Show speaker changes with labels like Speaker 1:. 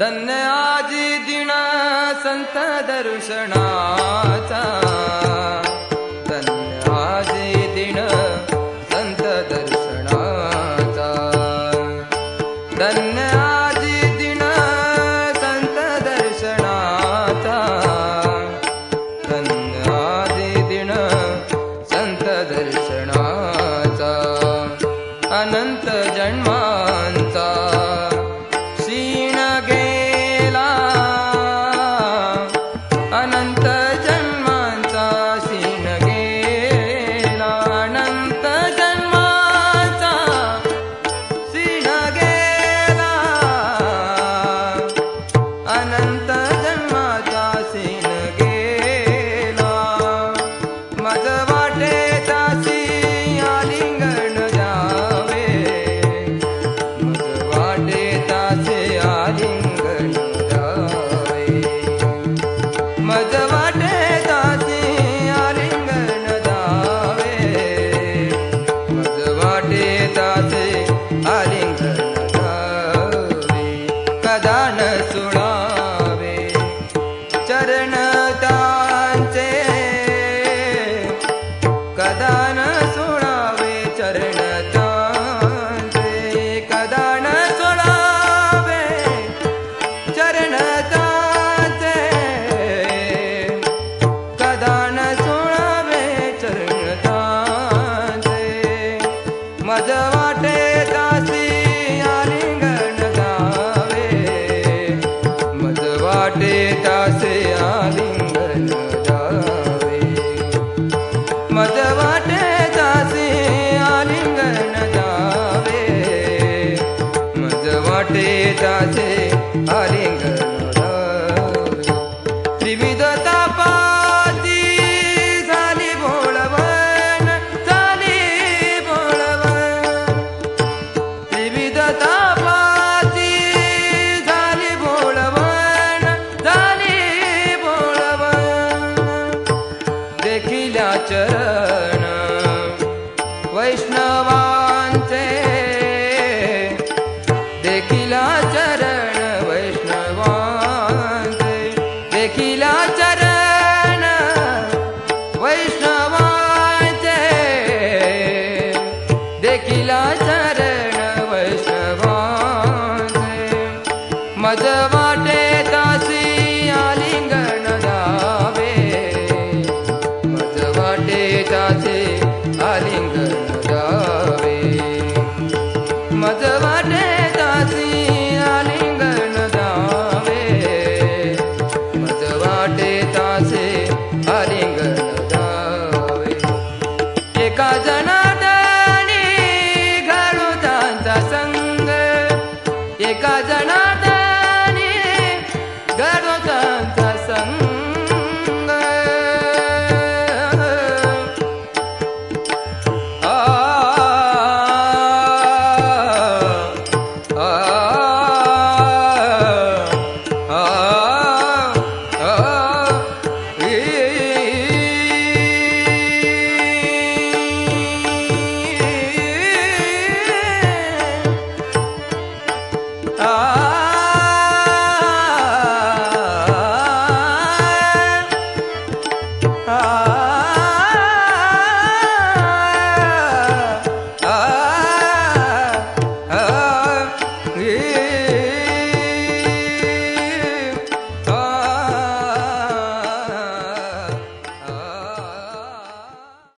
Speaker 1: दिना संत दर्शनाचा मज वाटे दासी आलिंगण जावे मज वाटे तासे आलिंग जावे मज वाटे दासी आलिंगण जावे मज वाटे दासे आलिंगण चरण वैष्णवा देखिला चरण चरण देखिला चरण वैष्णवा देखिला चरण वैष्णव मधवा आलिंगण नावे माझ वाटे तासे आलिंग एका जणात घरांचा संग, एका जना